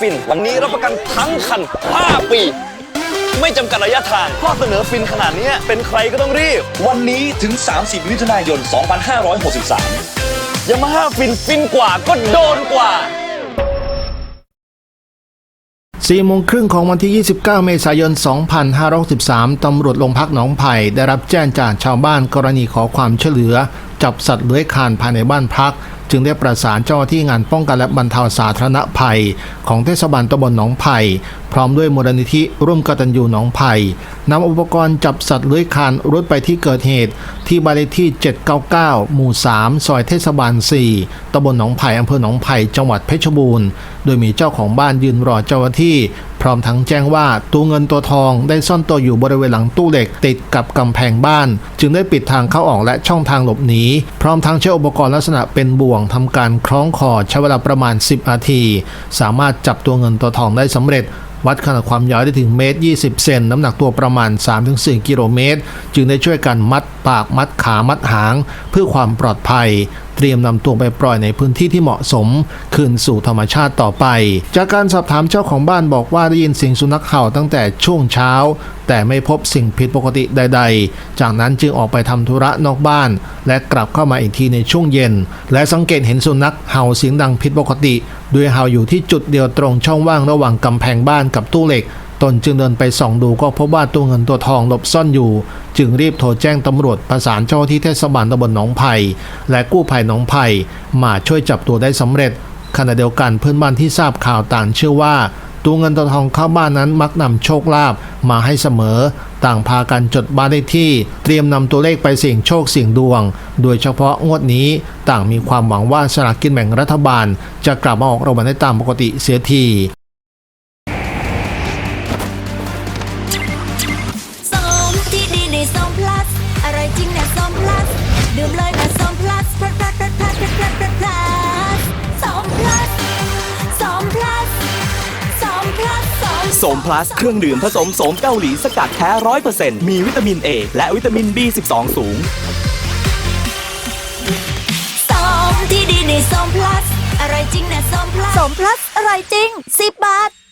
ฟิน วันนี้รับประกันทั้งคัน 5 ปี ไม่จำกัดระยะทางข้อเสนอฟินขนาดนี้เป็นใครก็ต้องรีบ วันนี้ถึง 30 มิถุนายน 2563ยามาฮ่าฟินฟินกว่าก็โดนกว่า4โมงครึ่งของวันที่ 29 เมษายน 2563 ตำรวจโรงพักหนองไผ่ได้รับแจ้งจากชาวบ้านกรณีขอความช่วยเหลือ จับสัตว์เลื้อยคลานภายในบ้านพัก จึงได้ประสานเจ้าหน้าที่งานป้องกันและบรรเทาสาธารณภัย ของเทศบาลตำบลหนองไผ่พร้อมด้วยมูลนิธิร่วมกตัญญูหนองไผ่ นำอุปกรณ์จับสัตว์เลื้อยคลานรุดไปที่เกิดเหตุ ที่บ้านเลขที่ 799 หมู่ 3 ซอยเทศบาล 4 ตำบลหนองไผ่อำเภอหนองไผ่จังหวัดเพชรบูรณ์ โดยมีเจ้าของบ้านยืนรอเจ้าหน้าที่ พร้อมทั้งแจ้งว่าตัวเงินตัวทองได้ซ่อนตัวอยู่บริเวณหลังตู้เหล็กติดกับกำแพงบ้าน จึงได้ปิดทางเข้าออกและช่องทางหลบหนี พร้อมทั้งใช้อุปกรณ์ลักษณะเป็นบ่วงทำการคล้องคอใช้เวลาประมาณ 10 นาที สามารถจับตัวเงินตัวทองได้สำเร็จ วัดขนาดความยาวได้ถึงเมตร 20 เซนน้ำหนักตัวประมาณ 3-4 กิโลเมตร จึงได้ช่วยกันมัดปากมัดขามัดหาง เพื่อความปลอดภัย เตรียมนำตัวไปปล่อยในพื้นที่ที่เหมาะสม คืนสู่ธรรมชาติต่อไป จากการสอบถามเจ้าของบ้านบอกว่าได้ยินเสียงสุนัขเห่าตั้งแต่ช่วงเช้า แต่ไม่พบสิ่งผิดปกติใด ๆ จากนั้นจึงออกไปทำธุระนอกบ้าน และกลับเข้ามาอีกทีในช่วงเย็น และสังเกตเห็นสุนัขเห่าเสียงดังผิดปกติ โดยเห่าอยู่ที่จุดเดียวตรงช่องว่างระหว่างกำแพงบ้านกับตู้เหล็กตนจึงเดินไปส่องดูก็พบว่าตัวเงินตัวทองหลบซ่อนอยู่ จึงรีบโทรแจ้งตำรวจประสานเจ้าที่เทศบาลตำบลหนองไผ่และกู้ภัยหนองไผ่มาช่วยจับตัวได้สำเร็จขณะเดียวกันเพื่อนบ้านที่ทราบข่าวต่างเชื่อว่า ตัวเงินตัวทองเข้าบ้านนั้นมักนำโชคลาภมาให้เสมอ ต่างพากันจดบ้านเลขที่ เตรียมนำตัวเลขไปเสี่ยงโชคเสี่ยงดวง โดยเฉพาะงวดนี้ต่างมีความหวังว่าสลากกินแบ่งรัฐบาล จะกลับมาออกรางวัลได้ตามปกติเสียทีืมเลยนะสองพลัสพลัสพลัสพลัสพลัสพลัสพลัสสองพลัสสองพลัสสองพลัสสองโสมพลัสเครื่องดื่มผสมโสมเกาหลีสกัดแท้ร้อยเปอร์เซ็นต์มีวิตามินเอและวิตามินบีสิบสูง สองที่ดีในสองพลัส อะไรจริงนะสองพลัส สมพลัสอะไรจริงสิบบาท